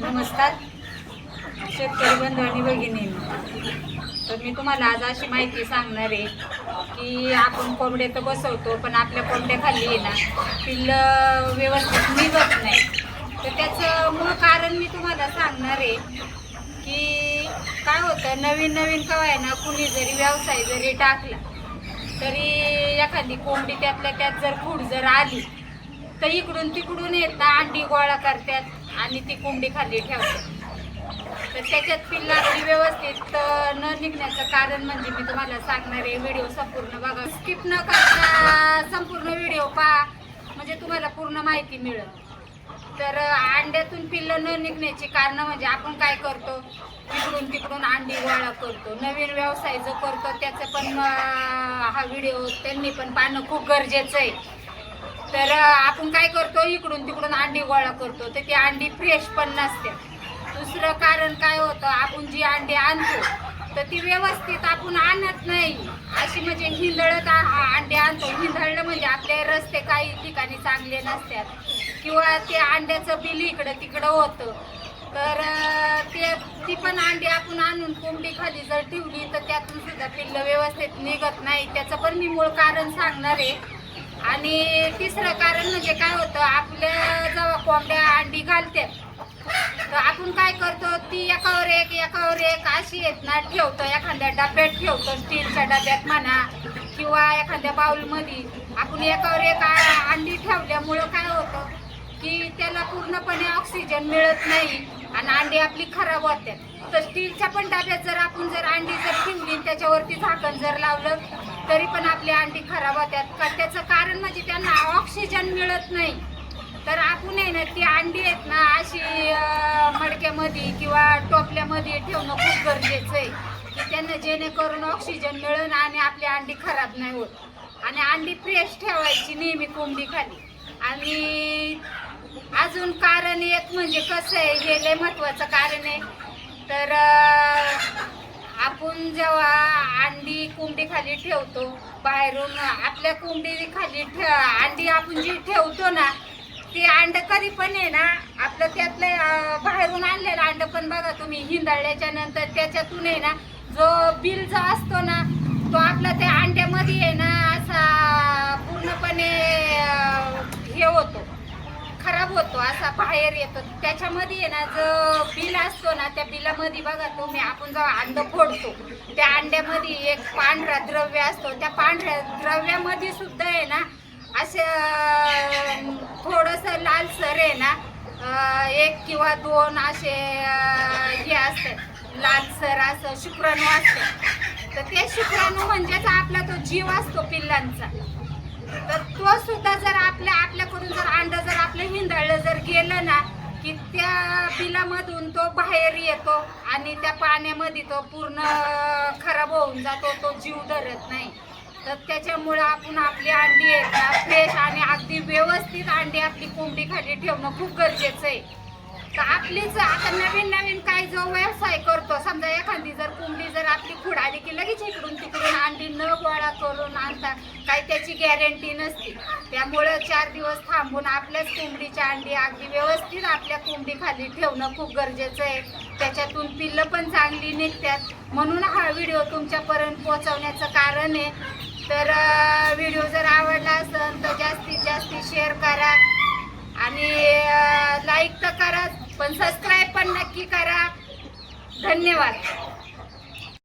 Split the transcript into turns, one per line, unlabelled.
नमस्कार. शेतकरी बंधू आणि भगिनी. तर मी तुम्हाला आज अशी माहिती सांगणार आहे की आपण कोंबडे तर बसवतो पण आपल्या कोंबड्याखाली आहे ना पिल्ल व्यवस्थित निघत नाही. तर त्याचं मूळ कारण मी तुम्हाला सांगणार आहे की काय होतं नवीन नवीन कवा आहे ना कुणी जरी व्यवसाय जरी टाकला तरी एखादी कोंबडी त्यातल्या त्यात जर फूड जर आली तर इकडून तिकडून येत ना अंडी गोळा करतात आणि ती कोंबडी खाली ठेवतात. तर त्याच्यात पिल्ला आपली व्यवस्थित न निघण्याचं कारण म्हणजे मी तुम्हाला सांगणार आहे व्हिडिओ संपूर्ण बघा. स्किप न करता संपूर्ण व्हिडिओ पहा म्हणजे तुम्हाला पूर्ण माहिती मिळेल. तर अंड्यातून पिल्लं न निघण्याची कारण म्हणजे आपण काय करतो? इकडून तिकडून अंडी गोळा करतो. नवीन व्यवसाय जो करतो त्याचं पण हा व्हिडिओ त्यांनी पण पाहणं खूप गरजेचं आहे. तर आपण काय करतो इकडून तिकडून अंडी गोळा करतो. तर ती अंडी फ्रेश पण नसते. दुसरं कारण काय होतं आपण जी अंडी आणतो तर ती व्यवस्थित आपण आणत नाही. अशी म्हणजे हिंदळत आ- अंडी आणतो. हिंदळलं म्हणजे आपले रस्ते काही ठिकाणी चांगले नसतात. किंवा ते अंड्याचं बिल इकडं तिकडं होतं. तर ते ती पण अंडी आपण आणून कोंबडी खाली जर ठेवली तर त्यातून सुद्धा पिल्लं व्यवस्थित निघत नाही. त्याचं पण मी मूळ कारण सांगणार आहे. आणि तिसरं कारण म्हणजे काय होतं आपल्या जेव्हा कोंबड्या अंडी घालतात तर आपण काय करतो ती एकावर एक एकावर एक अशी आहेत ना ठेवतो एखाद्या डब्यात ठेवतो स्टीलच्या डब्यात म्हणा किंवा एखाद्या बाऊलमध्ये आपण एकावर एक अंडी ठेवल्यामुळं काय होतं की त्याला पूर्णपणे ऑक्सिजन मिळत नाही आणि अंडी आपली खराब होते. तर स्टीलच्या पण डब्यात जर आपण जर अंडी जर ठेवली त्याच्यावरती झाकण जर लावलं तरी पण आपली अंडी खराब होतात. का त्याचं कारण म्हणजे त्यांना ऑक्सिजन नाही. तर आपण आहे ना ती अंडी आहेत ना अशी मडक्यामध्ये किंवा टोपल्यामध्ये ठेवणं खूप गरजेचं आहे. की त्यांना जेणेकरून ऑक्सिजन मिळून आणि आपली अंडी खराब नाही होत. आणि अंडी फ्रेश ठेवायची नेहमी कोंबडी खाली. आणि अजून कारण एक म्हणजे कसं आहे हे लय महत्त्वाचं कारण आहे. तर आपण जेव्हा अंडी कोंबडी खाली ठेवतो बाहेरून आपल्या कोंबडी खाली ठे ती आपण जी ठेवतो ना ते अंड कधी पण आहे ना आपलं त्यातलं बाहेरून आणलेलं अंड पण बघा तुम्ही हिंदळल्याच्या नंतर त्याच्यातून आहे ना जो बिल जो असतो ना तो आपला त्या अंड्यामध्ये आहे ना असा पूर्णपणे हे होतो खराब होतो असा बाहेर येतो. त्याच्यामध्ये आहे ना जो बिल असतो ना त्या बिलामध्ये बघा तुम्ही आपण जो अंड फोडतो त्या अंड्यामध्ये एक पांढरा द्रव्य असतो. त्या पांढऱ्या द्रव्यामध्ये सुद्धा आहे ना असं थोडंसं लालसर आहे ना एक किंवा दोन असे हे असते. लालसर असं शुक्राणू असते. तर ते शुक्राणू म्हणजेच आपला तो जीव असतो पिल्लांचा. तर तो सुद्धा जर आपल्या आपल्याकडून जर अंड जर आपलं हिंदळलं जर गेलं ना की त्या बिलामधून तो बाहेर येतो आणि त्या पाण्यामध्ये तो पूर्ण खराब होऊन जातो तो जीव धरत नाही. तर त्याच्यामुळं आपण आपली अंडी आहेत ना फ्रेश आणि अगदी व्यवस्थित अंडी आपली कोंबडी खाली ठेवणं खूप गरजेचं आहे. तर आपलीच आता नवीन नवीन काय जो व्यवसाय करतो समजा एखादी जर कोंबडी जर आपली खुड आली की लगेच इकडून तिकडून अंडी न गोळा करून आणता काही त्याची गॅरंटी नसते. त्यामुळं चार दिवस थांबून आपल्याच कोंबडीच्या अंडी अगदी व्यवस्थित आपल्या कोंबडी खाली ठेवणं खूप गरजेचं आहे. त्याच्यातून पिल्लं पण चांगली निघतात. म्हणून हा व्हिडिओ तुमच्यापर्यंत पोहोचवण्याचं कारण आहे. तर व्हिडिओ जर आवडला असेल तर जास्तीत जास्त शेअर करा. आणि लाईक तर करा पण सबस्क्राईब पण नक्की करा. धन्यवाद.